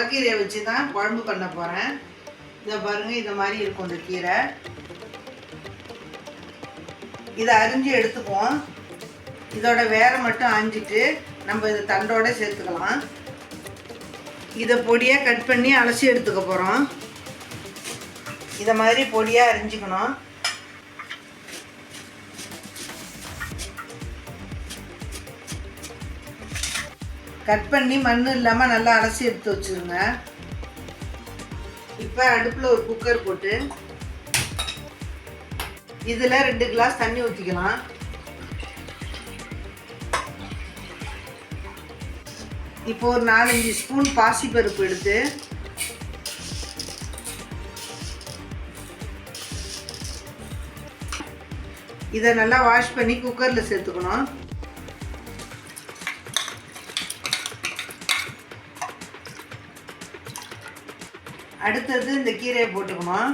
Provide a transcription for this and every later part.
முளைக்கீரையை வச்சு தான் குழம்பு பண்ண போகிறேன் இதை பாருங்க இந்த மாதிரி இருக்கும் இந்த கீரை. இதை அரிஞ்சு எடுத்துக்குவோம். இதோட வேரை மட்டும் அஞ்சிட்டு நம்ம இதை தண்டோட சேர்த்துக்கலாம். இதை பொடியாக கட் பண்ணி அலசி எடுத்துக்க போகிறோம் இதை மாதிரி பொடியாக அரிஞ்சிக்கணும். கட் பண்ணி மண் இல்லாமல் நல்லா அலசி எடுத்து வச்சுருங்க. இப்போ அடுப்பில் ஒரு குக்கர் போட்டு இதில் ரெண்டு கிளாஸ் தண்ணி ஊற்றிக்கலாம் இப்போ ஒரு நாலஞ்சு ஸ்பூன் பாசிப்பருப்பு எடுத்து இதை நல்லா வாஷ் பண்ணி குக்கரில் சேர்த்துக்கணும். அடுத்தது இந்த கீரையை போட்டுக்கணும்.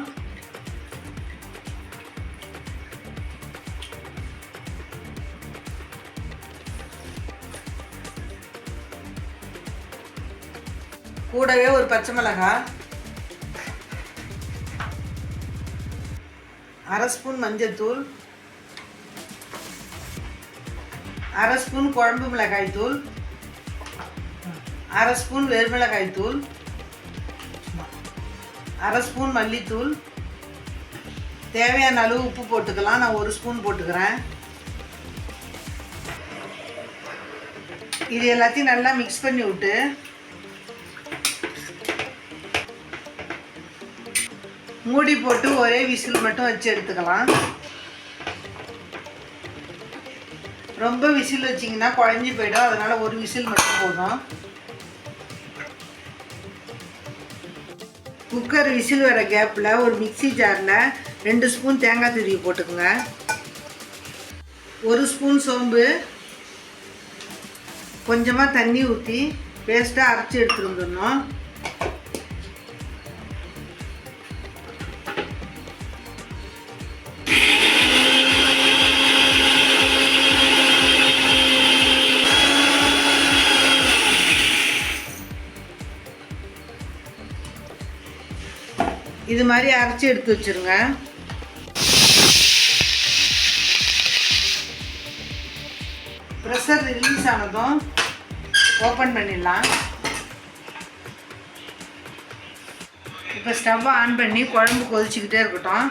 கூடவே ஒரு பச்சை மிளகாய் அரை ஸ்பூன் மஞ்சத்தூள். அரை ஸ்பூன் குழம்பு மிளகாய் தூள் அரை ஸ்பூன் வெறுமிளகாய் தூள் அரை ஸ்பூன் மல்லித்தூள். தேவையான அளவு உப்பு போட்டுக்கலாம். நான் ஒரு ஸ்பூன் போட்டுக்கிறேன். இது எல்லாத்தையும் நல்லா மிக்ஸ் பண்ணி விட்டு. மூடி போட்டு ஒரே விசில் மட்டும் வச்சு எடுத்துக்கலாம். ரொம்ப விசில் வச்சிங்கன்னா குழஞ்சி போயிடும். அதனால் ஒரு விசில் மட்டும் போதும். குக்கர் விசில் வர கேப்பில் ஒரு மிக்சி ஜாரில் ரெண்டு ஸ்பூன் தேங்காய் துருவி போட்டுக்கோங்க. ஒரு ஸ்பூன் சோம்பு கொஞ்சமாக தண்ணி ஊற்றி பேஸ்ட்டாக அரைச்சி எடுத்துட்டு வந்துடணும். இது மாதிரி அரைச்சி எடுத்து வச்சிருங்க. ப்ரெஷர் ரிலீஸ் ஆனதும் ஓப்பன் பண்ணிடலாம். இப்போ ஸ்டவ்வை ஆன் பண்ணி குழம்பு கொதிச்சுக்கிட்டே இருக்கட்டும்.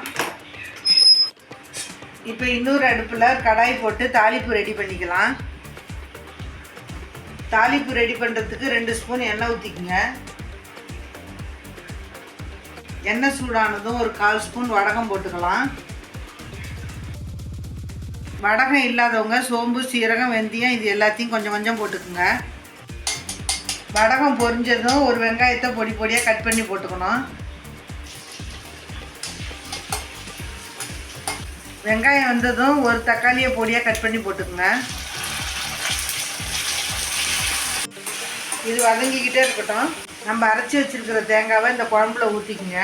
இப்போ இன்னொரு அடுப்பில் கடாய் போட்டு தாளிப்பு ரெடி பண்ணிக்கலாம். தாளிப்பு ரெடி பண்ணுறதுக்கு ரெண்டு ஸ்பூன் எண்ணெய் ஊற்றிக்குங்க எண்ணெய் சூடானதும் ஒரு கால் ஸ்பூன் வடகம் போட்டுக்கலாம். வடகம் இல்லாதவங்க சோம்பு சீரகம் வெந்தயம் இது எல்லாத்தையும் கொஞ்சம் கொஞ்சம் போட்டுக்குங்க. வடகம் பொரிஞ்சதும் ஒரு வெங்காயத்தை பொடி பொடியாக கட் பண்ணி போட்டுக்கணும். வெங்காயம் வந்ததும் ஒரு தக்காளியை பொடியாக கட் பண்ணி போட்டுக்குங்க. இது வதங்கிக்கிட்டே இருக்கட்டும். நம்ம அரைச்சி வச்சிருக்கிற தேங்காவை இந்த குழம்புல ஊற்றிக்குங்க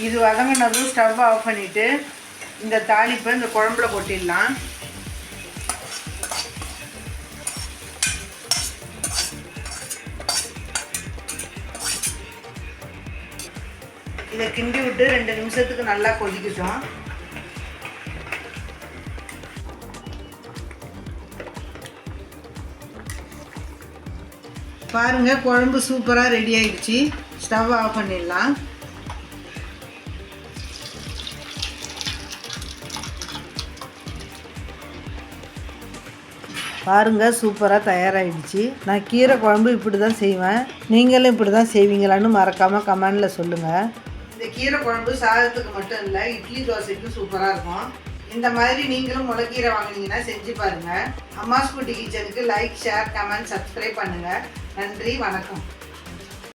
இது வதங்கினதும் ஸ்டவ் ஆஃப் பண்ணிவிட்டு இந்த தாளிப்பை இந்த குழம்புல கொட்டிடலாம். இதை கிண்டி விட்டு ரெண்டு நிமிஷத்துக்கு நல்லா கொதிக்கட்டும். பாருங்க குழம்பு சூப்பராக ரெடி ஆயிடுச்சு. ஸ்டவ் ஆஃப் பண்ணிடலாம். பாருங்க சூப்பராக தயாராகிடுச்சு நான் கீரை குழம்பு இப்படி தான் செய்வேன். நீங்களும் இப்படி தான் செய்வீங்களான்னு மறக்காமல் கமெண்டில் சொல்லுங்கள் இந்த கீரை குழம்பு சாதத்துக்கு மட்டும் இல்லை இட்லி தோசைக்கும் சூப்பராக இருக்கும். இந்த மாதிரி நீங்களும் முளைக்கீரை வாங்கினீங்கன்னா செஞ்சு பாருங்கள் அம்மாஸ் குட்டி கிச்சனுக்கு லைக் ஷேர் கமெண்ட் சப்ஸ்கிரைப் பண்ணுங்கள் நன்றி வணக்கம்.